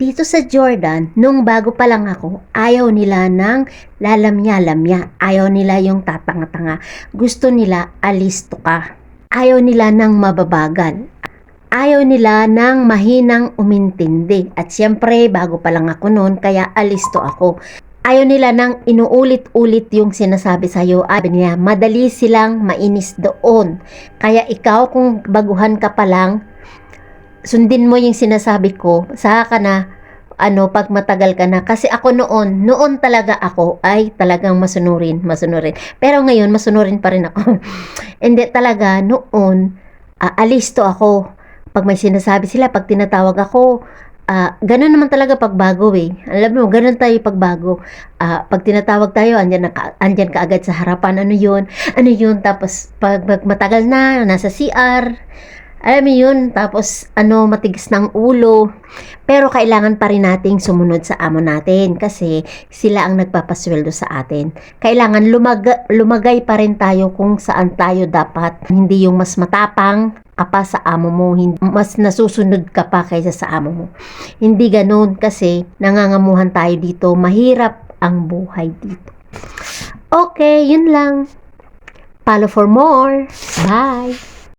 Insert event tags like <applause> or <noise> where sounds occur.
dito sa Jordan, nung bago pa lang ako, ayaw nila ng lalamya-lamya. Ayaw nila yung tatanga-tanga. Gusto nila alisto ka. Ayaw nila ng mababagal. Ayaw nila ng mahinang umintindi. At siyempre, bago pa lang ako noon, kaya alisto ako. Ayaw nila ng inuulit-ulit yung sinasabi sa'yo. Sabi niya, madali silang mainis doon. Kaya ikaw, kung baguhan ka pa lang, sundin mo yung sinasabi ko, saka ka na, ano, pag matagal ka na. Kasi ako noon, noon talaga ako ay talagang masunurin, masunurin. Pero ngayon, masunurin pa rin ako. <laughs> Hindi talaga, noon, ah, alisto ako. Pag may sinasabi sila, pag tinatawag ako, ah, ganun naman talaga pag bago eh. Alam mo, ganun tayo pag bago. Ah, pag tinatawag tayo, andyan, na, andyan ka agad sa harapan, ano yun, ano yun, tapos pag, pag matagal na, nasa CR, alam mo yun, tapos ano, matigas ng ulo. Pero kailangan pa rin nating sumunod sa amo natin kasi sila ang nagpapasweldo sa atin. Kailangan lumaga, lumagay pa rin tayo kung saan tayo dapat. Hindi yung mas matapang ka pa sa amo mo, hin- mas nasusunod ka pa kaysa sa amo mo. Hindi ganun kasi nangangamuhan tayo dito. Mahirap ang buhay dito. Okay, yun lang. Follow for more. Bye!